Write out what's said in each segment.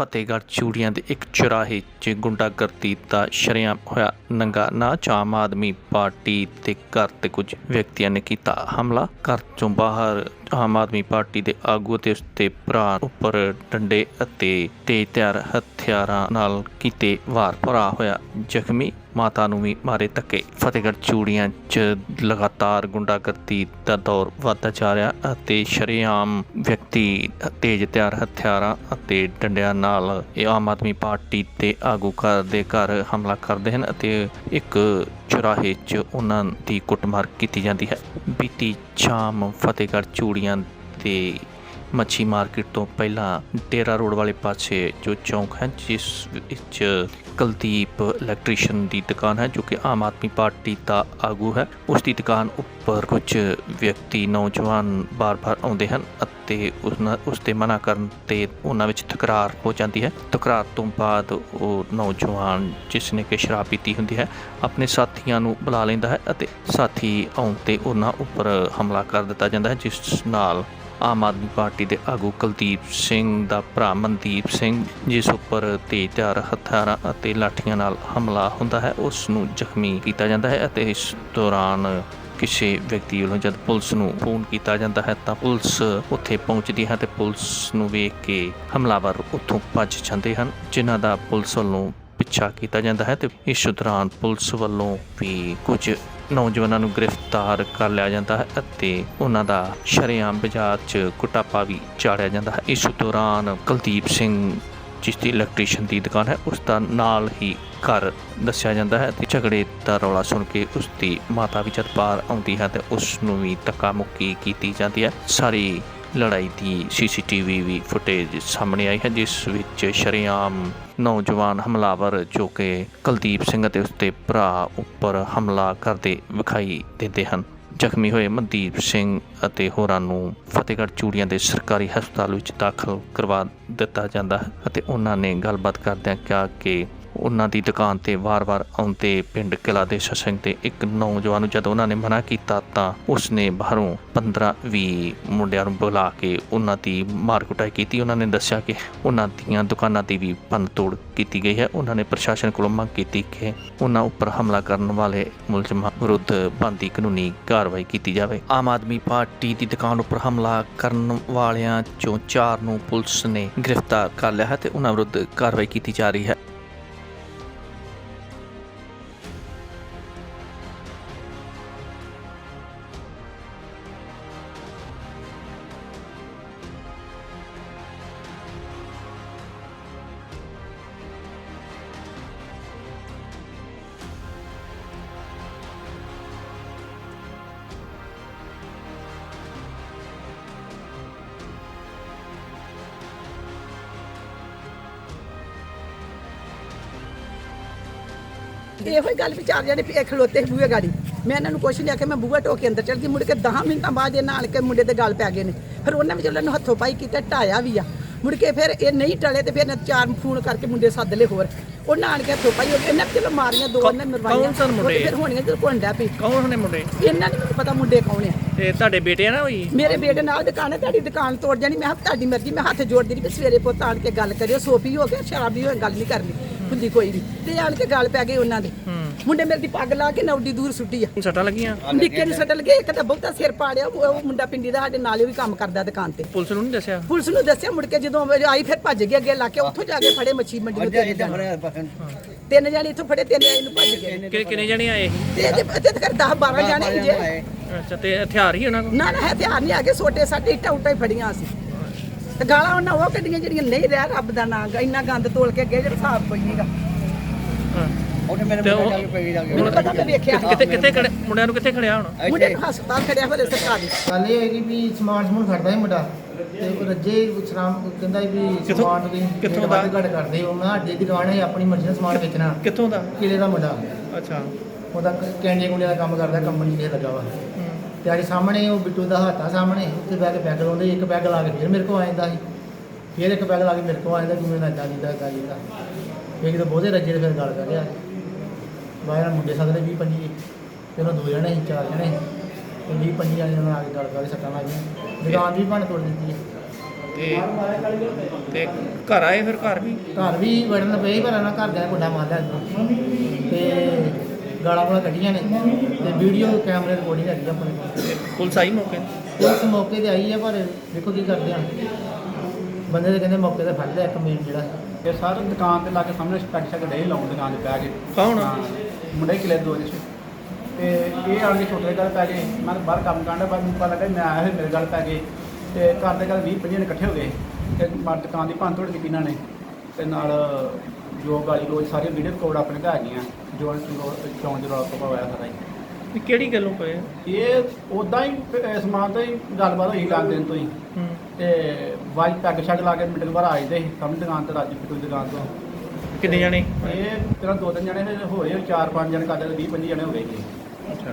ਫਤਿਹਗੜ੍ਹ ਚੂੜੀਆਂ ਦੇ ਇੱਕ ਚੁਰਾਹੇ 'ਚ ਗੁੰਡਾਗਰਦੀ ਦਾ ਸ਼ਰੇਆਮ ਹੋਇਆ ਨੰਗਾ। ਨਾਚ ਆਮ ਆਦਮੀ ਪਾਰਟੀ ਦੇ ਘਰ ਤੇ ਕੁਝ ਵਿਅਕਤੀਆਂ ਨੇ ਕੀਤਾ ਹਮਲਾ। ਘਰ ਤੋਂ ਬਾਹਰ ਆਮ ਆਦਮੀ ਪਾਰਟੀ ਦੇ ਆਗੂ ਤੇ ਉਸਦੇ ਭਰਾ ਉੱਪਰ ਡੰਡੇ ਅਤੇ ਤੇਜ਼ਧਾਰ ਹਥਿਆਰਾਂ ਨਾਲ ਕੀਤੇ ਵਾਰ ਭਰਾ ਹੋਇਆ। ਜ਼ਖਮੀ ਮਾਤਾ ਨੂੰ ਵੀ ਮਾਰੇ ਧੱਕੇ। ਫਤਿਹਗੜ੍ਹ ਚੂੜੀਆਂ 'ਚ ਲਗਾਤਾਰ ਗੁੰਡਾਗਰਦੀ ਦਾ ਦੌਰ ਵੱਧਦਾ ਜਾ ਰਿਹਾ ਅਤੇ ਸ਼ਰੇਆਮ ਵਿਅਕਤੀ ਤੇਜ਼ ਤਿਆਰ ਹਥਿਆਰਾਂ ਅਤੇ ਡੰਡਿਆਂ ਨਾਲ ਇਹ ਆਮ ਆਦਮੀ ਪਾਰਟੀ ਤੇ ਆਗੂ ਘਰ ਦੇ ਘਰ ਹਮਲਾ ਕਰਦੇ ਹਨ ਅਤੇ ਇੱਕ ਚੁਰਾਹੇ 'ਚ ਉਹਨਾਂ ਦੀ ਕੁੱਟਮਾਰ ਕੀਤੀ ਜਾਂਦੀ ਹੈ। ਬੀਤੀ ਸ਼ਾਮ ਫਤਿਹਗੜ੍ਹ ਚੂੜੀਆਂ ਤੇ ਮੱਛੀ ਮਾਰਕੀਟ ਤੋਂ ਪਹਿਲਾਂ ਡੇਰਾ ਰੋਡ ਵਾਲੇ ਪਾਸੇ ਜੋ ਚੌਂਕ ਹੈ, ਜਿਸ ਵਿੱਚ ਕੁਲਦੀਪ ਇਲੈਕਟ੍ਰੀਸ਼ੀਅਨ ਦੀ ਦੁਕਾਨ ਹੈ, ਜੋ ਕਿ ਆਮ ਆਦਮੀ ਪਾਰਟੀ ਦਾ ਆਗੂ ਹੈ, ਉਸ ਦੀ ਦੁਕਾਨ ਉੱਪਰ ਕੁਝ ਵਿਅਕਤੀ, ਨੌਜਵਾਨ ਬਾਰ-ਬਾਰ ਆਉਂਦੇ ਹਨ ਅਤੇ ਉਹਨਾਂ, ਉਸ ਦੇ ਮਨਾ ਕਰਨ ਤੇ ਉਹਨਾਂ ਵਿੱਚ ਤਕਰਾਰ ਹੋ ਜਾਂਦੀ ਹੈ। ਤਕਰਾਰ ਤੋਂ ਬਾਅਦ ਉਹ ਨੌਜਵਾਨ ਜਿਸ ਨੇ ਕਿ ਸ਼ਰਾਬ ਪੀਤੀ ਹੁੰਦੀ ਹੈ, ਆਪਣੇ ਸਾਥੀਆਂ ਨੂੰ ਬੁਲਾ ਲੈਂਦਾ ਹੈ ਅਤੇ ਸਾਥੀ ਆਉਣ ਤੇ ਉਹਨਾਂ ਉੱਪਰ ਹਮਲਾ ਕਰ ਦਿੱਤਾ ਜਾਂਦਾ ਹੈ, ਜਿਸ ਨਾਲ ਆਮ ਆਦਮੀ ਪਾਰਟੀ ਦੇ ਆਗੂ ਕੁਲਦੀਪ ਸਿੰਘ ਦਾ ਭਰਾ ਮਨਦੀਪ ਸਿੰਘ, ਜਿਸ ਉੱਪਰ ਤੇਜ਼ਧਾਰ ਹਥਿਆਰਾਂ ਅਤੇ ਲਾਠੀਆਂ ਨਾਲ ਹਮਲਾ ਹੁੰਦਾ ਹੈ ਉਸ ਨੂੰ ਜ਼ਖਮੀ ਕੀਤਾ ਜਾਂਦਾ ਹੈ ਅਤੇ ਇਸ ਦੌਰਾਨ ਕਿਸੇ ਵਿਅਕਤੀ ਵੱਲੋਂ ਜਦ ਪੁਲਿਸ ਨੂੰ ਫੋਨ ਕੀਤਾ ਜਾਂਦਾ ਹੈ ਤਾਂ ਪੁਲਿਸ ਉੱਥੇ ਪਹੁੰਚਦੀ ਹੈ ਤੇ ਪੁਲਿਸ ਨੂੰ ਵੇਖ ਕੇ ਹਮਲਾਵਰ ਉੱਥੋਂ ਭੱਜ ਜਾਂਦੇ ਹਨ, ਜਿਨ੍ਹਾਂ ਦਾ ਪੁਲਿਸ ਵੱਲੋਂ ਪਿੱਛਾ ਕੀਤਾ ਜਾਂਦਾ ਹੈ ਤੇ ਇਸ ਦੌਰਾਨ ਪੁਲਿਸ ਵੱਲੋਂ ਵੀ ਕੁਝ ਨੌਜਵਾਨਾਂ ਨੂੰ ਗ੍ਰਿਫਤਾਰ ਕਰ ਲਿਆ ਜਾਂਦਾ ਹੈ ਅਤੇ ਉਹਨਾਂ ਦਾ ਸ਼ਰੇਆਮ ਬਾਜ਼ਾਰ 'ਚ ਕੁੱਟਾਪਾ ਵੀ ਚਾੜਿਆ ਜਾਂਦਾ ਹੈ। ਇਸ ਦੌਰਾਨ ਕੁਲਦੀਪ ਸਿੰਘ, ਜਿਸ ਦੀ ਇਲੈਕਟ੍ਰੀਸ਼ੀਅਨ ਦੀ ਦੁਕਾਨ ਹੈ, ਉਸ ਦਾ ਨਾਲ ਹੀ ਘਰ ਦੱਸਿਆ ਜਾਂਦਾ ਹੈ ਤੇ ਝਗੜੇ ਦਾ ਰੌਲਾ ਸੁਣ ਕੇ ਉਸ ਦੀ ਮਾਤਾ ਵੀ ਜਦ ਬਾਹਰ ਆਉਂਦੀ ਹੈ ਤੇ ਉਸ ਨੂੰ ਵੀ ਧੱਕਾ ਮੁੱਕੀ ਕੀਤੀ ਜਾਂਦੀ ਹੈ। ਸਾਰੀ ਲੜਾਈ ਦੀ ਸੀਸੀਟੀਵੀ ਵੀ ਫੁਟੇਜ ਸਾਹਮਣੇ ਆਈ ਹੈ, ਜਿਸ ਵਿੱਚ ਸ਼ਰੇਆਮ ਨੌਜਵਾਨ ਹਮਲਾਵਰ ਜੋ ਕਿ ਕੁਲਦੀਪ ਸਿੰਘ ਅਤੇ ਉਸਦੇ ਭਰਾ ਉੱਪਰ ਹਮਲਾ ਕਰਦੇ ਵਿਖਾਈ ਦਿੰਦੇ ਹਨ। ਜ਼ਖਮੀ ਹੋਏ ਮਨਦੀਪ ਸਿੰਘ ਅਤੇ ਹੋਰਾਂ ਨੂੰ ਫਤਿਹਗੜ੍ਹ ਚੂੜੀਆਂ ਦੇ ਸਰਕਾਰੀ ਹਸਪਤਾਲ ਵਿੱਚ ਦਾਖਲ ਕਰਵਾ ਦਿੱਤਾ ਜਾਂਦਾ ਹੈ ਅਤੇ ਉਹਨਾਂ ਨੇ ਗੱਲਬਾਤ ਕਰਦਿਆਂ ਕਿਹਾ ਕਿ ਉਹਨਾਂ ਦੀ ਦੁਕਾਨ ਤੇ ਵਾਰ-ਵਾਰ ਆਉਂਦੇ ਪਿੰਡ ਕਿਲਾ ਦੇ ਸਿੰਘ ਤੇ ਇੱਕ ਨੌਜਵਾਨ ਨੂੰ ਜਦੋਂ ਉਹਨਾਂ ਨੇ ਮਨਾ ਕੀਤਾ ਤਾਂ ਉਸਨੇ ਬਾਹਰੋਂ 15-20 ਮੁੰਡਿਆਂ ਨੂੰ ਬੁਲਾ ਕੇ ਉਹਨਾਂ ਦੀ ਮਾਰ ਕੁਟਾਈ ਕੀਤੀ। ਉਹਨਾਂ ਨੇ ਦੱਸਿਆ ਕਿ ਉਹਨਾਂ ਦੀਆਂ ਦੁਕਾਨਾਂ ਦੀ ਵੀ ਤੋੜ ਕੀਤੀ ਗਈ ਹੈ। ਉਹਨਾਂ ਨੇ ਪ੍ਰਸ਼ਾਸਨ ਕੋਲੋਂ ਮੰਗ ਕੀਤੀ ਕਿ ਉਹਨਾਂ ਉੱਪਰ ਹਮਲਾ ਕਰਨ ਵਾਲੇ ਮੁਲਜ਼ਮਾਂ ਵਿਰੁੱਧ ਬਣਦੀ ਕਾਨੂੰਨੀ ਕਾਰਵਾਈ ਕੀਤੀ ਜਾਵੇ। ਆਮ ਆਦਮੀ ਪਾਰਟੀ ਦੀ ਦੁਕਾਨ ਉੱਪਰ ਹਮਲਾ ਕਰਨ ਵਾਲਿਆਂ ਚੋਂ ਚਾਰ ਨੂੰ ਪੁਲਿਸ ਨੇ ਗ੍ਰਿਫਤਾਰ ਕਰ ਲਿਆ ਹੈ ਤੇ ਉਹਨਾਂ ਵਿਰੁੱਧ ਕਾਰਵਾਈ ਕੀਤੀ ਜਾ ਰਹੀ ਹੈ। ਇਹੋ ਹੀ ਗੱਲ ਵਿਚਾਰ ਵੀ ਇਹ ਖਲੋਤੇ ਬੂਹੇ ਗਾੜੀ। ਮੈਂ ਇਹਨਾਂ ਨੂੰ ਕੁਛ ਲਿਆ ਕੇ ਮੈਂ ਬੂਹਾ ਟੋ ਕੇ ਅੰਦਰ ਚਲ ਗਈ। ਮੁੜ ਕੇ 10 ਮਿੰਟਾਂ ਬਾਅਦ ਇਹ ਨਾਲ ਕੇ ਮੁੰਡੇ ਦੇ ਗੱਲ ਪੈ ਗਏ ਨੇ। ਫਿਰ ਉਹਨਾਂ ਵਿੱਚ ਉਹਨਾਂ ਨੂੰ ਹੱਥੋਂ ਪਾਈ ਕੀਤਾ ਢਾਇਆ ਵੀ ਆ। ਮੁੜ ਕੇ ਫਿਰ ਇਹ ਨਹੀਂ ਟਲੇ ਤੇ ਫਿਰ ਇਹਨਾਂ ਚਾਰ ਫੋਨ ਕਰਕੇ ਮੁੰਡੇ ਸੱਦ ਲਏ ਹੋਰ। ਉਹਨਾਂ ਆਣ ਕੇ ਹੱਥੋਂ ਪਾਈ ਇਹਨਾਂ ਚਲੋ ਮਾਰੀਆਂ ਦੋ ਉਹਨਾਂ ਮਰਵਾਈਆਂ। ਕੌਣ ਸਨ ਉਹ ਤੇ ਮੁੰਡੇ? ਫਿਰ ਹੋਣੀਆਂ ਜਦੋਂ ਕੋਂਡਾ ਪਈ। ਕੌਣ ਨੇ ਮੁੰਡੇ? ਇਹਨਾਂ ਨੂੰ ਨੀ ਪਤਾ ਮੁੰਡੇ ਕੌਣ ਆ। ਤੇ ਤੁਹਾਡੇ ਬੇਟੇ ਆ ਨਾ ਹੋਈ ਮੇਰੇ ਬੇਟੇ ਨਾਲ ਦੁਕਾਨ ਹੈ ਤੁਹਾਡੀ ਦੁਕਾਨ ਤੋੜ ਜਾਣੀ। ਮੈਂ ਤੁਹਾਡੀ ਮਰਜ਼ੀ ਮੈਂ ਹੱਥ ਜੋੜਦੀ ਵੀ ਸਵੇਰੇ ਪੁੱਤ ਆਣ ਕੇ ਗੱਲ ਕਰਿਓ ਸੋਫੀ ਹੋ ਗਿਆ ਸ਼ਰਾਬੀ ਹੋਏ ਗੱਲ ਨਹੀਂ ਕਰਨੀ। ਹੁੰਦੀ ਕੋਈ ਵੀ। ਤੇ ਆਣ ਕੇ ਗੱਲ ਪੈ ਗਈ ਉਹਨਾਂ ਦੇ। ਮੁੰਡੇ ਮੇਰੇ ਦੀ ਪੱਗ ਲਾ ਕੇ ਨੌਡੀ ਦੂਰ ਸੁੱਟੀ ਆ। ਸੱਟਾਂ ਲੱਗੀਆਂ? ਨਿੱਕੇ ਨੂੰ ਸੱਟ ਲਗੇ ਇੱਕ ਤਾਂ ਬਹੁਤਾ ਸਿਰ ਪਾੜਿਆ ਉਹ ਮੁੰਡਾ ਪਿੰਡੀ ਦਾ ਸਾਡੇ ਨਾਲ ਹੀ ਵੀ ਕੰਮ ਕਰਦਾ ਦੁਕਾਨ ਤੇ। ਪੁਲਿਸ ਨੂੰ ਨਹੀਂ ਦੱਸਿਆ? ਪੁਲਿਸ ਨੂੰ ਦੱਸਿਆ ਮੁੜ ਕੇ ਜਦੋਂ ਆਈ ਫਿਰ ਭੱਜ ਗਿਆ ਅੱਗੇ ਲਾ ਕੇ ਉੱਥੋਂ ਜਾ ਕੇ ਫੜੇ ਮੱਛੀ ਮੰਡੀ ਨੂੰ। ਤਿੰਨ ਜਾਣੇ ਤਿੰਨ ਜਾਣੇ ਇੱਥੋਂ ਫੜੇ ਤਿੰਨ ਜਾਣੇ ਨੂੰ ਭੱਜ ਗਏ। ਕਿ ਕਿੰਨੇ ਜਣੇ ਆਏ ਤੇ ਇਹਦੇ ਤੇ ਕਰ 10 12 ਜਾਣੇ ਜੇ। ਅੱਛਾ ਤੇ ਹਥਿਆਰ ਹੀ ਉਹਨਾਂ ਕੋਲ? ਨਾ ਨਾ ਹਥਿਆਰ ਨਹੀਂ ਆ ਗਏ ਸੋਟੇ ਸਾਡੇ ਇੱਟਾਂ ਉੱਟਾਂ ਹੀ ਫੜੀਆਂ ਸੀ ਤੇ ਗਾਲਾਂ ਉਹਨਾਂ ਉਹ ਕੱਢੀਆਂ ਜਿਹੜੀਆਂ ਨਹੀਂ ਰਹਿ ਰੱਬ ਦਾ ਨਾਂ ਇੰਨਾ ਗੰਦ ਤੋਲ ਕੇ ਅੱਗੇ ਜਿਹੜਾ ਹਿਸਾਬ ਕੋਈ ਨਹੀਂਗਾ ਹਾਂ। ਉਹਨੇ ਮੇਰੇ ਤੇ ਉਹ- ਮੁੰਡੇ ਨਾਲ ਪਈ ਜਾ ਕੇ ਮੈਨੂੰ ਪਤਾ ਮੈਂ ਵੇਖਿਆ ਕਿੱਥੇ ਕਿੱਥੇ ਖੜੇ ਮੁੰਡਿਆਂ ਨੂੰ ਕਿੱਥੇ ਖੜਿਆ ਹੁਣ? ਮੁੰਡੇ ਨੂੰ ਹਸਪਤਾਲ ਖੜਿਆ ਹੋਇਆ ਸਰਕਾਰੀ। ਗੱਲ ਇਹ ਹੋਏਗੀ ਵੀ ਸਮਾਨ ਸਮੂਨ ਖੜਦਾ ਸੀ ਮੁੰਡਾ ਤੇ ਉਹ ਰੱਜੇ ਸ਼ਰਾਮ ਕਹਿੰਦਾ ਸੀ ਵੀ ਕਿੱਥੋਂ- ਸਮਾਨ ਦੀ ਕਿੱਥੋਂ ਦਾ? ਘੱਟ ਕਰਦੇ ਉਹ ਮੈਂ ਅੱਡੇ ਦੀ ਦੁਕਾਨ ਹੈ ਆਪਣੀ ਮਰਜ਼ੀ ਦਾ ਸਮਾਨ ਵੇਚਣਾ। ਕਿੱਥੋਂ ਦਾ? ਕਿਲੇ ਦਾ ਮੁੰਡਾ। ਅੱਛਾ। ਉਹਦਾ ਕੈਂਡੀਆਂ ਕੁੰਡੀਆਂ ਦਾ ਕੰਮ ਕਰਦਾ ਕੰਪਨੀ ਤੇ ਲੱਗਾ ਵਾ। ਤੇ ਅੱਜ ਸਾਹਮਣੇ ਉਹ ਬਿੱਟੂ ਦਾ ਹੱਥ ਆ ਸਾਹਮਣੇ ਉੱਥੇ ਕੇ ਪੈਗ ਲਾਉਂਦੇ ਇੱਕ ਪੈਗ ਲਾ ਕੇ ਫਿਰ ਮੇਰੇ ਕੋਲ ਆ ਜਾਂਦਾ ਸੀ। ਫਿਰ ਇੱਕ ਪੈਗ ਲਾ ਕੇ ਮੇਰੇ ਕੋਲ ਆ ਜਾਂਦਾ ਕਿ ਮੈਂ ਇੱਦਾਂ ਕੀਤਾ ਇੱਦਾਂ ਕੀਤਾ। ਇੱਕ ਤਾਂ ਬਹੁਤੇ ਰੱਜੇ ਤੇ ਫਿਰ ਗੱਲ ਕਰ ਰਿਹਾ ਬਾਹਰ ਮੁੰਡੇ ਸਦਲੇ 20 25 ਤੇ ਉਹਨਾਂ ਦੋ ਜਣੇ ਸੀ ਚਾਰ ਜਣੇ ਤੇ 20 25 ਜਣੇ ਨਾਲ ਆ ਕੇ ਗੱਲ ਕਰ ਸੱਟਾਂ ਲੱਗ ਗਈਆਂ ਦੁਕਾਨ ਵੀ ਭੰਨ ਤੋੜ ਦਿੱਤੀ ਇਹ ਤੇ ਘਰ ਆਏ ਫਿਰ ਘਰ ਵੀ? ਘਰ ਵੀ ਵੜਨ ਪਏ ਪਰ ਨਾ ਘਰ ਦਾ ਗੁੱਡਾ ਮਾਰ ਲਿਆ ਇੱਥੋਂ। ਤੇ ਗਾਲਾਂ ਗਾਲਾਂ ਕੱਢੀਆਂ ਨੇ ਤੇ ਵੀਡੀਓ ਕੈਮਰੇ ਰਿਕਾਰਡਿੰਗ ਹੈਗੀ ਆ ਆਪਣੇ ਕੋਲ। ਤੇ ਪੁਲਿਸ ਆਈ ਮੌਕੇ ਤੇ? ਉਸ ਮੌਕੇ ਤੇ ਆਈ ਹੈ ਪਰ ਦੇਖੋ ਕੀ ਕਰਦੇ ਆ। ਬੰਦੇ ਦੇ ਕਹਿੰਦੇ ਮੌਕੇ ਤੇ ਫੜ ਲਿਆ ਇੱਕ ਮੇਨ ਜਿਹੜਾ। ਇਹ ਸਾਰੇ ਦੁਕਾਨ ਤੇ ਲਾ ਕੇ ਸਾਹਮਣੇ ਸਪੈਕ ਸ਼ੈਕ ਡੇ ਲਾਉਣ ਦੁਕਾਨ ਤੇ ਬਹਿ ਕੇ ਕੌਣ ਹਾਂ, ਮੁੰਡੇ ਕਿਲੇ ਦੋ ਜਿਸ ਤੇ ਇਹ ਆਣ ਕੇ ਛੋਟੇ ਗੱਲ ਪੈ ਗਏ। ਮੈਂ ਤਾਂ ਬਾਹਰ ਕੰਮ ਕਰਦਾ ਬਾਅਦ ਮੈਨੂੰ ਪਤਾ ਲੱਗਾ ਮੈਂ ਆਇਆ ਫਿਰ ਮੇਰੇ ਗੱਲ ਪੈ ਗਏ। ਤੇ ਘਰ ਦੇ ਗੱਲ 20 25 ਜਣੇ ਇਕੱਠੇ ਹੋ ਗਏ। ਤੇ ਦੁਕਾਨ ਦੀ ਭੰਨ ਤੋੜ ਕੀਤੀ ਇਹਨਾਂ ਨੇ। ਤੇ ਨਾਲ ਜੋ ਗਾਲੀ ਰੋਜ਼ ਸਾਰੇ ਵੀਡੀਓ ਕੋਡ ਆਪਣੇ ਘਰ ਗਈਆਂ ਜੋ ਚੌਂਜ ਰੌਲਾ ਪਵਾਇਆ ਸਾਰਾ ਹੀ। ਇਹ ਕਿਹੜੀ ਗੱਲੋਂ ਪਏ? ਆ? ਇਹ ਉਦਾਂ ਹੀ ਪ- ਸਮਾਨ ਤੋਂ ਹੀ ਗੱਲਬਾਤ ਹੋਈ ਲੱਗ ਦਿਨ ਤੋਂ ਹੀ। ਹੂੰ। ਤੇ ਵਾਈਟ ਪੈਗ ਸ਼ੈਗ ਲਾ ਕੇ ਮਿੰਟ ਕੁ ਬਾਅਦ ਆ ਜਾਂਦੇ ਸੀ ਸਾਹਮਣੇ ਦੁਕਾਨ ਤੇ ਰਾਜੀ ਪਿੱਟੂ ਦੀ ਦੁਕਾਨ ਤੋਂ। ਕਿੰਨੇ ਜਾਣੇ? ਇਹ ਤੇਰਾ ਦੋ ਤਿੰਨ ਜਣੇ ਹੋਏ ਚਾਰ ਪੰਜ ਜਣੇ ਕਰਦੇ 20 25 ਜਣੇ ਹੋ ਗਏ ਜੀ ਅੱਛਾ।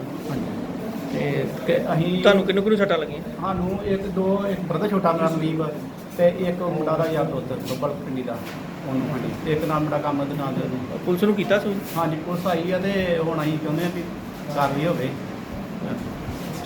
ਤੇ ਤੇ ਅਸੀਂ ਤੁਹਾਨੂੰ ਕਿੰਨੂੰ ਕਿੰਨੂੰ ਸੱਟਾਂ ਲੱਗੀਆਂ? ਸਾਨੂੰ ਇੱਕ ਦੋ ਇੱਕ ਬਰਦਰ ਛੋਟਾ ਮੇਰਾ ਸੰਦੀਪ ਤੇ ਇੱਕ ਮੁੰਡਾ ਦਾ ਯਾਰ ਦੋਸਤ ਬੱਬਲ ਪਿੰਡੀ ਦਾ। ਉਹਨੂੰ ਹਾਂਜੀ ਤੇ ਇੱਕ ਨਾਲ ਮੁੰਡਾ ਕੰਮ ਦੇ ਉਹਨੂੰ। ਪੁਲਿਸ ਨੂੰ ਕੀਤਾ ਸੂਚ ਹਾਂਜੀ ਪੁਲਿਸ ਆਈ ਆ ਤੇ ਹੁਣ ਅਸੀਂ ਚਾਹੁੰਦੇ ਆ ਵੀ ਕਾਰਵਾਈ ਹੋਵੇ।